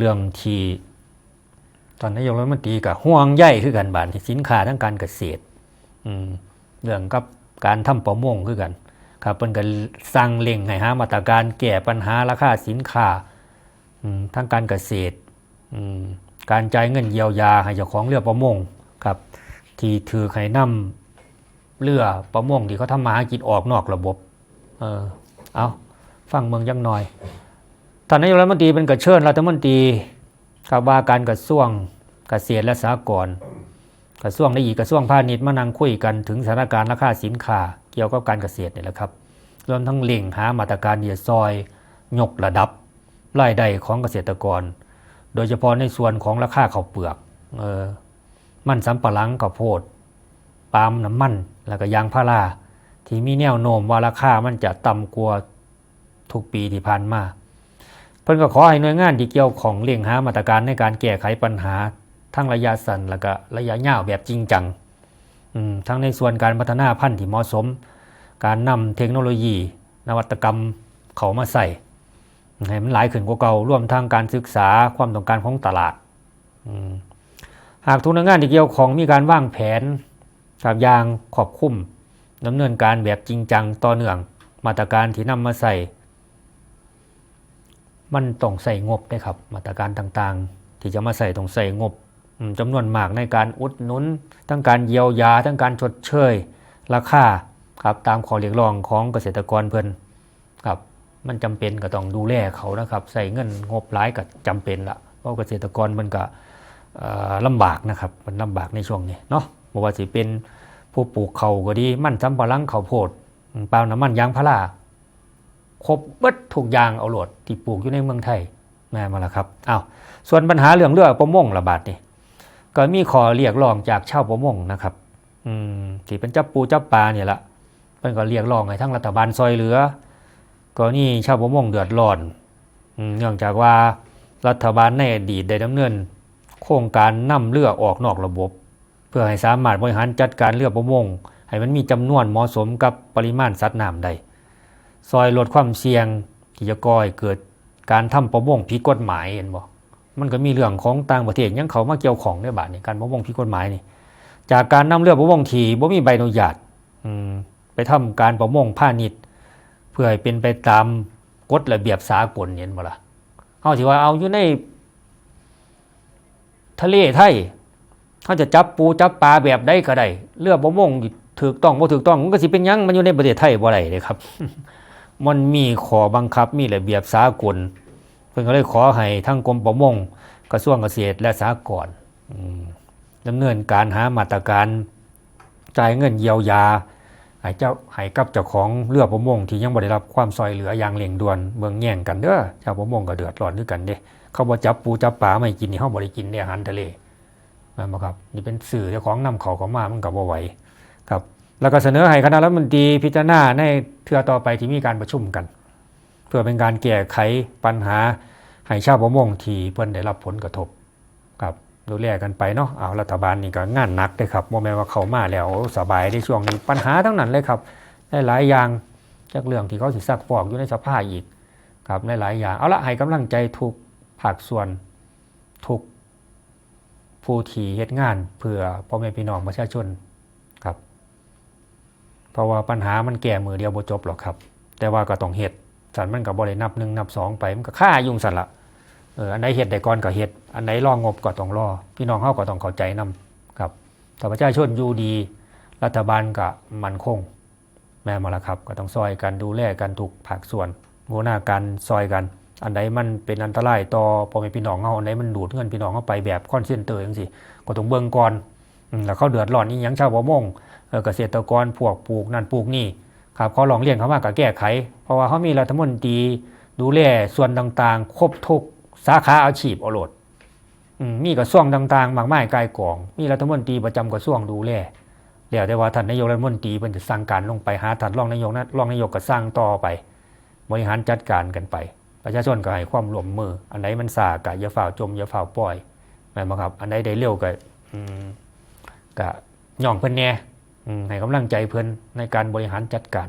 เรื่องที่ตอนนายกรัฐมนตรีกับห่วงใยคือกันบานสินค้าทางการเกษตรเรื่องกับการทำประมงคือกัน ครับเพิ่นก็สั่งเร่งให้หามาตรการแก้ปัญหาราคาสินค้าทางการเกษตรการจ่ายเงินเยียวยาให้เจ้าของเรือประมงครับ ที่ถือให้นำเรือประมงที่เขาทำมาหากินออกนอกระบบ เออเอาฟังเมืองยังหน่อย ท่านนายกรัฐมนตรีเป็นกระเชิญรัฐมนตรีครับว่าการกระทรวงเกษตรและสหกรณ์กระทรวงได้อีกกระทรวงพาณิชย์มานั่งคุยกันถึงสถานการณ์ราคาสินค้าเกี่ยวกับการเกษตรนี่แหละครับรวมทั้งเล่งหามาตรการที่จะซอย ยกระดับรายได้ของเกษตรกร โดยเฉพาะในส่วนของราคาข้าวเปลือกเออมันสำปะหลังข้าวโพดปาล์มน้ำมัน แล้วก็ยางพาราที่มีแนวโน้มว่าราคามันจะต่ำกว่าทุกปีที่ผ่านมา พิ่นก็ขอให้หน่วยงานที่เกี่ยวของเร่งหามาตรการในการแก้ไขปัญหาทั้งระยะสั้นและก็ระยะยาวแบบจริงจังทั้งในส่วนการพัฒนาพันธุ์ที่เหมาะสม การนำเทคโนโลยี นวัตกรรมเขามาใส่ให้มันหลายขึ้นกว่าเก่าร่วมทั้งการศึกษาความต้องการของตลาด หากทุกหน่วยงานที่เกี่ยวของมีการวางแผนกับยางขอบคุ้มดำเนินการแบบจริงจังต่อเนื่อง มาตรการที่นำมาใส่ มันต้องใส่งบนะครับมาตรการต่างๆ ที่จะมาใส่ต้องใส่งบอืมจำนวนมากในการอุดหนุนทั้งการเยียวยาทั้งการชดเชยราคาครับตามข้อเรียกร้องของเกษตรกรเพิ่อนครับมันจำเป็นก็ต้องดูแลเขานะครับ ใส่เงินงบหลายก็จำเป็นละเพราะเกษตรกรมันก็เอ่อลำบากนะครับมันลำบากในช่วงนี้เนาะบ่ว่าสิเป็นผู้ปลูกเขาก็ดี มันสำปะหลังเขาโพดเปล์มน้ำมันยางพารา ครบเบิดทุกอย่างเอาโหลดที่ปลูกอยู่ในเมืองไทยแม่มาแล้วครับอ้าวส่วนปัญหาเรื่องเรือประมงระบาดนี่ก็มีขอเรียกร้องจากชาวประมงนะครับ อืมที่เป็นจับปูจับปลาเนี่ยละเพิ่นก็เรียกร้องให้ทั้งรัฐบาลซอยเหลือก็นี่ชาวประมงเดือดร้อนเนื่องจากว่ารัฐบาลในอดีตได้ดำเนิน โครงการนำเรือออกนอกระบบ เพื่อให้สามารถบริหารจัดการเรือประมงให้มันมีจำนวนเหมาะสมกับปริมาณสัตว์น้ำได้ ซอยลดความเสี่ยงที่จะก่อให้เกิดการทำประมงผิดกฎหมายเห็นบ่มันก็มีเรื่องของต่างประเทศยังเขามาเกี่ยวของในบาทนี่การประมงผิดกฎหมายนี่จากการนำเรือประมงที่บ่มีใบอนุญาตไปทำการประมงพาณิชย์เพื่อให้เป็นไปตามกฎระเบียบสากลเห็นบ่ล่ะเฮาสิว่าเอาอยู่ในทะเลไทยเขาจะจับปูจับปลาแบบใดก็ได้เรือประมงถูกต้องบ่ถูกต้องมันก็สิเป็นยังมันอยู่ในประเทศไทยบ่ได้เลยครับ มันมีขอบังคับมีระเบียบสากล เพิ่นก็เลยขอให้ทั้งกรมประมงกระทรวงเกษตรและสหกรณ์ดำเนินการหามาตรการจ่ายเงินเยียวยาให้เจ้าให้กับเจ้าของเรือประมงที่ยังบ่ได้รับความซอยเหลืออย่างเร่งด่วนเบิ่งแย่งกันเด้อชาวประมงก็เดือดร้อนด้วยกันเด้เขาบอกจับปูจับปลาไม่กินนี่เขาบริกินเนี่ยอาหารทะเลแม่นบ่ครับ นี่เป็นสื่อเจ้าของนำเขาเขามามันกับว่าไหวครับ แล้วก็เสนอให้คณะรัฐมนตรีพิจารณาใน ทื่อต่อไปที่มีการประชุมกัน เพื่อเป็นการแก้ไขปัญหาให้ชาวประมงที่เพิ่นได้รับผลกระทบครับดูแลกันไปเนาะเอารัฐบาลนี่ก็งานหนักเลยครับโมแม่นว่าเขามาแล้วสบายในช่วงนี้ปัญหาทั้งนั้นเลยครับหลายอย่างจากเรื่องที่เขาสิซักฟอกอยู่ในสภาอีกครับหลายอย่างเอาละให้กำลังใจทุกภาคส่วนทุกผู้ที่เฮ็ดงานเพื่อพ่อแม่พี่น้องประชาชนครับ เพราะว่าปัญหามันแก้มือเดียวบ่จบหรอกครับ แต่ว่าก็ต้องเฮ็ดสันมันก็บ่ได้นับหนึ่งนับสองไปมันก็ค่ายุ่งสันละเอออันไหนเฮ็ดได้ก่อนก็เฮ็ดอันไหนรองงบก็ต้องรอพี่น้องเฮาก็ต้องเข้าใจนํครับถ้าประชาชนอยู่ดี รัฐบาลก็มันคง แม่มาแล้วครับ ก็ต้องซอยกันดูแลกันทุกภาคส่วนบูรณาการซอยกัน อันใดมันเป็นอันตรายต่อพ่อแม่พี่น้องเฮาอันใดมันดูดเงินพี่น้องเฮาไปแบบคอนเซนเตอร์จังซี่ก็ต้องเบิ่งก่อน แล้วเขาเดือดร้อนอีหยังชาวประมงเอ่อเกษตรกรพวกปลูกนั่นปลูกนี่ครับเขาลองเรียนเขามาก็แก้ไข เพราะว่าเขามีรัฐมนตรีดูแลส่วนต่างๆ ครบทุกสาขาอาชีพเอาโลดอืมมีกระทรวงต่างๆมากมายกายกอง มีรัฐมนตรีประจำกระทรวงดูแลแล้วแต่ว่าท่านนายกรัฐมนตรีเพิ่นจะสั่งการลงไปหาท่านรองนายกนะรองนายกก็สั่งต่อไป บริหารจัดการกันไป ประชาชนก็ให้ความร่วมมือ อันไหนมันสากะอย่าฝ่าจมอย่าฝ่าปล่อยแม่นบ่ครับ อันไหนได้เร็วก็อืม ก็ย่องเพิ่นแน่ให้กำลังใจเพิ่นในการบริหารจัดการ